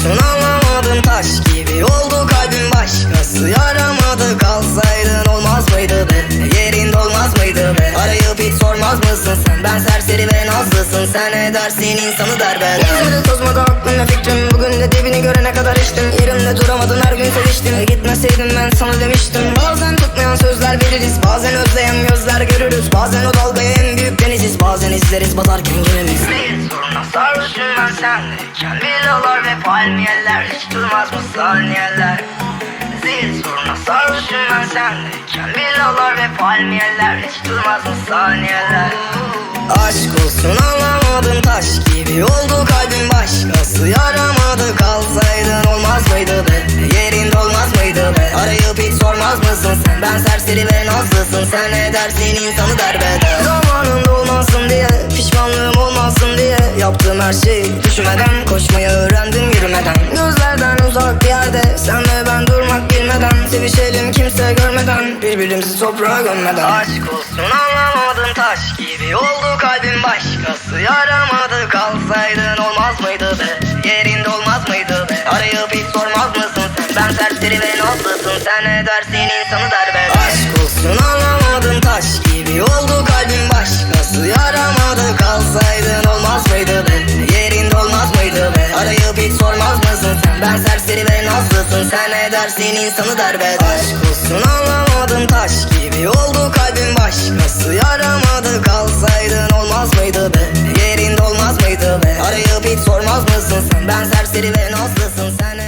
Tutunamadın taş gibi oldu kalbim başkası. Yaramadı kalsaydın olmaz mıydı be? Yerin dolmaz mıydı be? Arayıp hiç sormaz mısın sen? Ben serseri ve nazlısın. Sen edersin insanı der ben. Gezmedi tozmadı aklımda fikrim? Bugün de dibini görene kadar içtim. Yerimde duramadın her gün seviştim. E gitmeseydim ben sana demiştim. Bazen tutmayan sözler veririz Bazen özleyen gözler görürüz. Bazen o dalgaya en büyük deniziz. Bazen izleriz batarken yine sendeyken Villalar ve palmiyeler Hiç durmaz mı saniyeler. Zil soruna sarhoşum ben sendeyken Villalar ve palmiyeler Hiç durmaz mı saniyeler. Aşk olsun anlamadım taş gibi oldu kalbim. Başkası yaramadı. Kalsaydın olmaz mıydı be? Yerin dolmaz mıydı be? Arayıp hiç sormaz mısın sen? Ben serseri ve nazlısın. Sen edersin insanı derbeder. Zamanında olmasın diye her düşünmeden koşmayı öğrendim yürümeden. Gözlerden uzak bir yerde sen ve ben durmak bilmeden. Sevişelim kimse görmeden birbirimizi toprağa gömmeden. Aşk olsun anlamadım taş gibi oldu kalbim başkası Yaramadı kalsaydın olmaz mıydı be? Yerinde olmaz mıydı be? Arayıp hiç sormaz mısın? Sen Ben serseri ve nazlısın. Sen edersin insanı derbeder Aşk olsun anlamadım Ben serseri ve nazlısın sen edersin insanı derbeder Aşk olsun anlamadım. Taş gibi oldu kalbim. Başkası Yaramadı. Kalsaydın olmaz mıydı be? Yerinde olmaz mıydı be? Arayıp hiç sormaz mısın sen? Ben serseri ve nazlısın sen